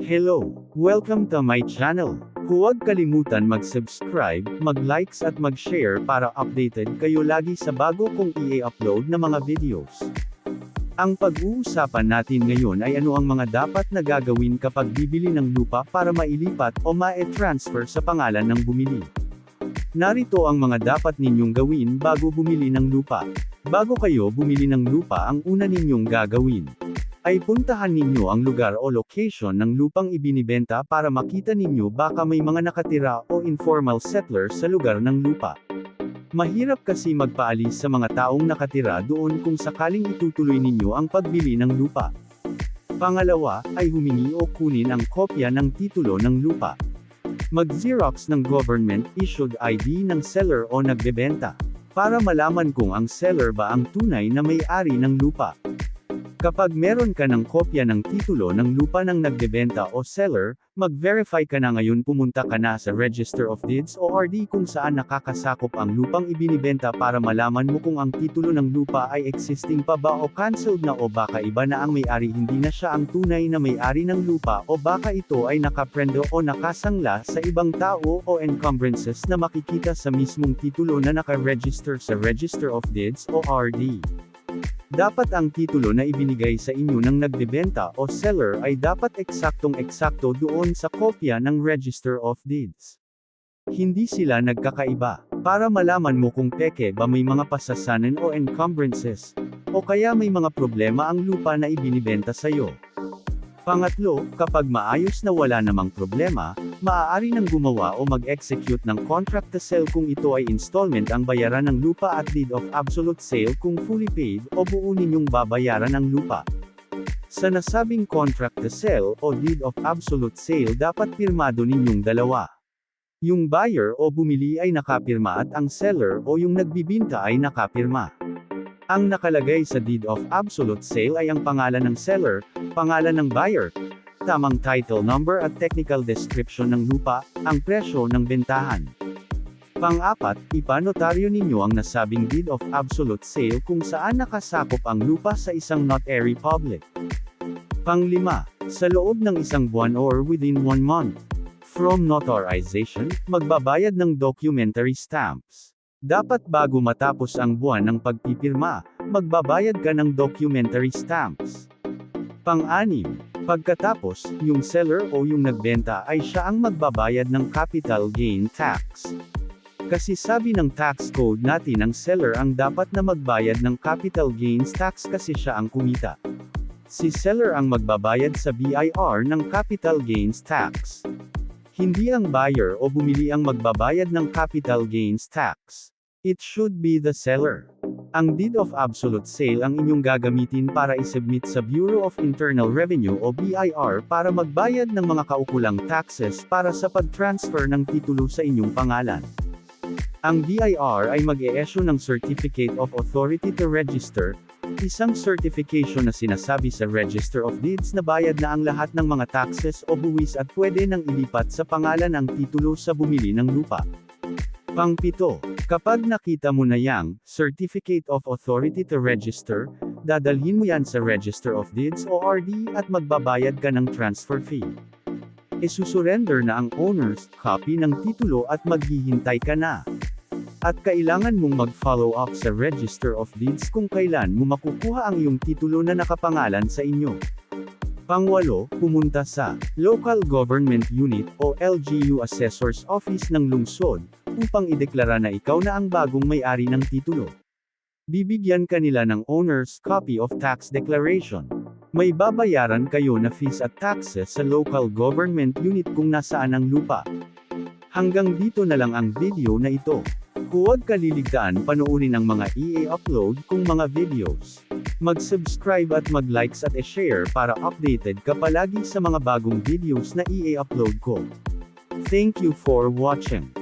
Hello! Welcome to my channel. Huwag kalimutan mag-subscribe, mag-likes at mag-share para updated kayo lagi sa bago kong i-upload na mga videos. Ang pag-uusapan natin ngayon ay ano ang mga dapat na gagawin kapag bibili ng lupa para mailipat o ma-transfer sa pangalan ng bumili. Narito ang mga dapat ninyong gawin bago bumili ng lupa. Bago kayo bumili ng lupa ang una ninyong gagawin ay puntahan ninyo ang lugar o location ng lupang ibinibenta para makita ninyo baka may mga nakatira o informal settlers sa lugar ng lupa. Mahirap kasi magpaalis sa mga taong nakatira doon kung sakaling itutuloy ninyo ang pagbili ng lupa. Pangalawa, ay humingi o kunin ang kopya ng titulo ng lupa. Mag-xerox ng government-issued ID ng seller o nagbebenta, para malaman kung ang seller ba ang tunay na may-ari ng lupa. Kapag meron ka ng kopya ng titulo ng lupa ng nagbebenta o seller, mag-verify ka na ngayon pumunta ka na sa Register of Deeds o RD kung saan nakakasakop ang lupang ibinibenta para malaman mo kung ang titulo ng lupa ay existing pa ba o cancelled na o baka iba na ang may-ari hindi na siya ang tunay na may-ari ng lupa o baka ito ay nakaprendo o nakasangla sa ibang tao o encumbrances na makikita sa mismong titulo na naka-register sa Register of Deeds o RD. Dapat ang titulo na ibinigay sa inyo ng nagbebenta o seller ay dapat eksaktong-eksakto doon sa kopya ng Register of Deeds. Hindi sila nagkakaiba. Para malaman mo kung peke ba may mga pasasanan o encumbrances, o kaya may mga problema ang lupa na ibinibenta sa iyo. Pangatlo, kapag maayos na wala namang problema, maaari nang gumawa o mag-execute ng contract to sell kung ito ay installment ang bayaran ng lupa at deed of absolute sale kung fully paid o buo ninyong babayaran ang lupa. Sa nasabing contract to sell o deed of absolute sale dapat pirmado ninyong dalawa. Yung buyer o bumili ay nakapirma at ang seller o yung nagbibinta ay nakapirma. Ang nakalagay sa deed of absolute sale ay ang pangalan ng seller, pangalan ng buyer, tamang title number at technical description ng lupa, ang presyo ng bentahan. Pang-apat, ipanotaryo ninyo ang nasabing deed of absolute sale kung saan nakasakop ang lupa sa isang notary public. Pang-lima, sa loob ng isang buwan or within one month. From notarization, magbabayad ng documentary stamps. Dapat bago matapos ang buwan ng pagpipirma, magbabayad ka ng documentary stamps. Pang-anim, pagkatapos, yung seller o yung nagbenta ay siya ang magbabayad ng capital gain tax. Kasi sabi ng tax code natin ang seller ang dapat na magbayad ng capital gains tax kasi siya ang kumita. Si seller ang magbabayad sa BIR ng capital gains tax. Hindi ang buyer o bumili ang magbabayad ng capital gains tax. It should be the seller. Ang deed of absolute sale ang inyong gagamitin para isubmit sa Bureau of Internal Revenue o BIR para magbayad ng mga kaukulang taxes para sa pag-transfer ng titulo sa inyong pangalan. Ang BIR ay mag-e-issue ng Certificate of Authority to Register, isang certification na sinasabi sa Register of Deeds na bayad na ang lahat ng mga taxes o buwis at pwede nang ilipat sa pangalan ang titulo sa bumili ng lupa. Pangpito, kapag nakita mo na yang Certificate of Authority to Register, dadalhin mo yan sa Register of Deeds o RD at magbabayad ka ng transfer fee. Isusurrender na ang owner's copy ng titulo at maghihintay ka na. At kailangan mong mag-follow up sa Register of Deeds kung kailan mo makukuha ang iyong titulo na nakapangalan sa inyo. Pangwalo, pumunta sa Local Government Unit o LGU Assessor's Office ng lungsod upang ideklara na ikaw na ang bagong may-ari ng titulo. Bibigyan kanila ng owner's copy of tax declaration. May babayaran kayo na fees at taxes sa local government unit kung nasaan ang lupa. Hanggang dito na lang ang video na ito. Huwag kaliligtaan panoorin ang mga i-upload kong mga videos. Mag-subscribe at mag-likes at i-share para updated ka palagi sa mga bagong videos na i-upload ko. Thank you for watching.